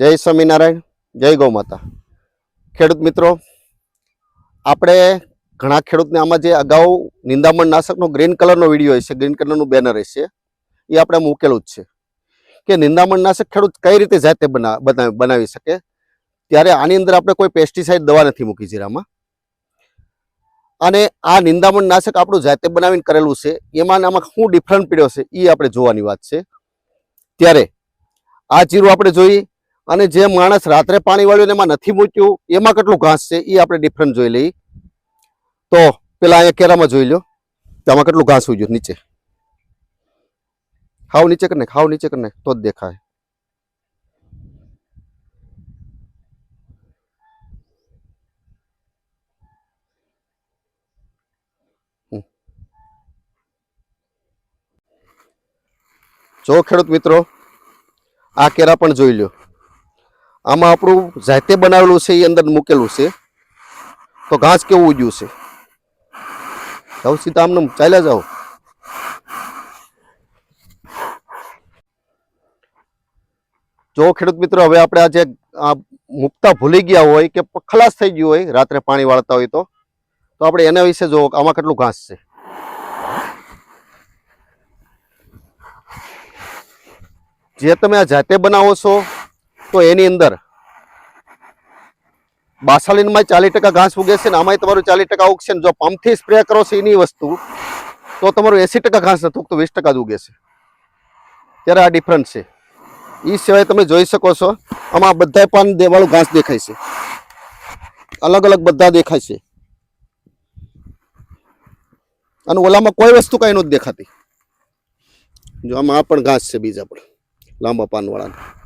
જય સ્વામિનારાયણ, જય ગૌ માતા ખેડૂત મિત્રો, આપણે ઘણા ખેડૂતને આમાં જે અગાઉ નિંદામણ નાશકનો ગ્રીન કલરનો વીડિયો હશે, ગ્રીન કલરનું બેનર હશે, એ આપણે મૂકેલું જ છે. કે નિંદામણ નાશક ખેડૂત કઈ રીતે જાતે બના બનાવી શકે? ત્યારે આની અંદર આપણે કોઈ પેસ્ટિસાઇડ દવા નથી મૂકી જીરામાં. અને આ નિંદામણ નાશક આપણું જાતે બનાવીને કરેલું છે, એમાં આમાં શું ડિફરન્ટ પીડ્યો છે, એ આપણે જોવાની વાત છે. ત્યારે આ જીરું આપણે જોઈએ અને જે માણસ રાત્રે પાણી વાળ્યું એમાં નથી મૂક્યું, એમાં કેટલું ઘાસ છે એ આપણે ડિફરન્ટ જોઈ લઈએ. તો પેલા અહીંયા કેરામાં જોઈ લો. આમાં કેટલું ઘાસ ઉગ્યું? નીચે. હાવ નીચે કરી નાખ હાવ નીચે કરી નાખ તો જ દેખાય. જો ખેડૂત મિત્રો, આ કેરા પણ જોઈ લો આમાં આપણું જાતે બનાવેલું છે એ અંદર મૂકેલું છે. તો ઘાસ કેવું ઉગ્યું છે? જાઓ સીધા આમને ચાલ્યા જાઓ. જો ખેડૂત મિત્રો, હવે આપણે આજે આ મૂકતા ભૂલી ગયા હોય કે ખલાસ થઈ ગયું હોય, રાત્રે પાણી વાળતા હોય તો તો આપણે એના વિશે જો આમાં કેટલું ઘાસ છે. જે તમે આ જાતે બનાવો છો તો એની અંદર બાસાલીનમાં ચાલીસ ટકા ઘાસ ઉગે છે ને આમાંય તમારું ચાલીસ ટકા ઉગશે જો પંપથી સ્પ્રે કરો છો એની વસ્તુ, તો તમારું એસી ટકા ઘાસ નથી ઉગતું, વીસ ટકા જ ઉગે છે. ત્યારે આ ડિફરન્ટ છે. એ સિવાય તમે જોઈ શકો છો, આમાં બધા પાન દેવાળું ઘાસ દેખાય છે. અલગ અલગ બધા દેખાય છે. અને ઓલામાં કોઈ વસ્તુ કઈ નથી દેખાતી. જો આમાં આ પણ ઘાસ છે બીજા પણ, લાંબા પાનવાળા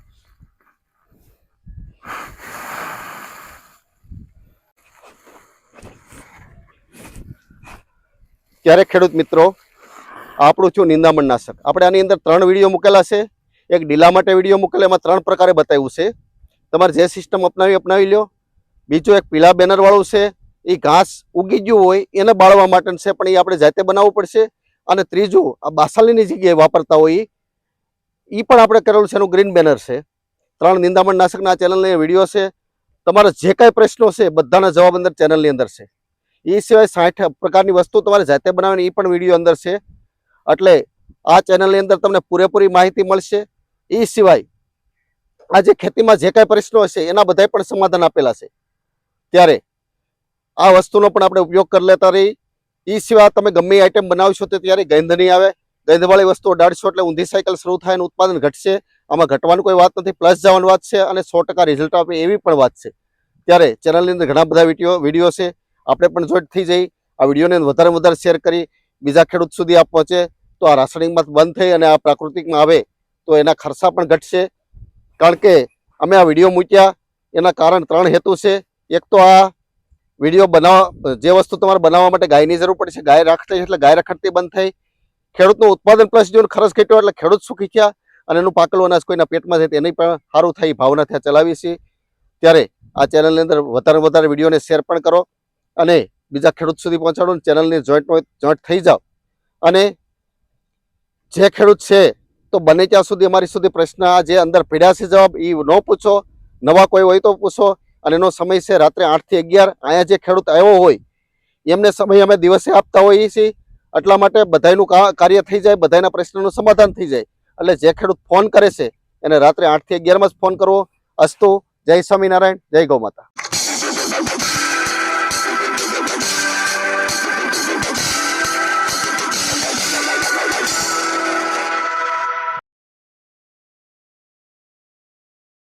ત્યારે ખેડૂત મિત્રો, આપણું છું નિંદામણ નાશક? આપણે આની અંદર ત્રણ વીડિયો મૂકેલા છે. એક ડીલા માટે વીડિયો મૂકેલા, એમાં ત્રણ પ્રકારે બતાવ્યું છે. તમારે જે સિસ્ટમ અપનાવી અપનાવી લ્યો. બીજું એક પીલા બેનરવાળું છે. એ ઘાસ ઉગી ગયું હોય, એને બાળવા માટેનું છે, પણ એ આપણે જાતે બનાવવું પડશે. અને ત્રીજું, આ બાસાલીની જગ્યાએ વાપરતા હોય એ પણ આપણે કરેલું છે એનું ગ્રીન બેનર છે. ત્રણ નિંદામણ નાશકના ચેનલની વીડિયો છે. તમારા જે કાંઈ પ્રશ્નો છે, બધાના જવાબ અંદર ચેનલની અંદર છે. એ સિવાય સાઠ પ્રકારની વસ્તુ તમારે જાતે બનાવવાની એ પણ વીડિયો અંદર છે. એટલે આ ચેનલની અંદર તમને પૂરેપૂરી માહિતી મળશે. એ સિવાય આજે ખેતીમાં જે કાંઈ પ્રશ્નો હશે એના બધાય પણ સમાધાન આપેલા છે. ત્યારે આ વસ્તુનો પણ આપણે ઉપયોગ કરી લેતા રહી. એ સિવાય તમે ગમે આઈટમ બનાવશો તો ત્યારે ગંધ નહીં આવે. ગંધવાળી વસ્તુઓ ડાળશો એટલે ઊંધી સાયકલ શરૂ થાય અને ઉત્પાદન ઘટશે. આમાં ઘટવાની કોઈ વાત નથી. પ્લસ જવાની વાત છે અને સો રિઝલ્ટ આપે એવી પણ વાત છે. ત્યારે ચેનલની અંદર ઘણા બધા વીડિયો વીડિયો છે. આપણે પણ જોઈન્ટ થઈ જઈ. આ વિડીયોને વધારે વધારે શેર કરી. બીજા ખેડૂત સુધી આ પહોંચે. તો આ રાસાયણિકમાં બંધ થઈ અને આ પ્રાકૃતિકમાં આવે, તો એના ખર્ચા પણ ઘટશે. કારણ કે અમે આ વીડિયો મૂક્યા. એના કારણ ત્રણ હેતુ છે. એક તો આ વીડિયો બનાવવા જે વસ્તુ તમારે બનાવવા માટે ગાયની જરૂર પડશે ગાય રાખતી એટલે ગાય રખડતી બંધ થઈ. ખેડૂતનું ઉત્પાદન પ્લસ જો ખર્ચ ઘટ્યો એટલે ખેડૂત સુખી થયા અને એનું પાકલું અનાજ કોઈના પેટમાં જાય તેની પણ સારું થાય ભાવના ત્યાં ચલાવીએ છીએ. ત્યારે આ ચેનલની અંદર વધારે વધારે વિડીયોને શેર પણ કરો. અને બીજા ખેડૂત સુધી પહોંચાડો ચેનલની જોઈન્ટ જોઈન્ટ થઈ જાઓ. અને જે ખેડૂત છે, તો બને ત્યાં સુધી, અમારી સુધી પ્રશ્ન આ જે અંદર પીડ્યા છે જવાબ એ ન પૂછો. નવા કોઈ હોય તો પૂછો. અને એનો સમય છે રાત્રે આઠથી અગિયાર. અહીંયા જે ખેડૂત આવ્યો હોય, એમને સમય અમે દિવસે આપતા હોઈએ છીએ. એટલા માટે બધાયનું કા- કાર્ય થઈ જાય બધાના પ્રશ્નનું સમાધાન થઈ જાય. એટલે જે ખેડૂત ફોન કરે છે, એને રાત્રે આઠથી અગિયારમાં જ ફોન કરવો. અસ્તુ, જય સ્વામિનારાયણ, જય ગૌ માતા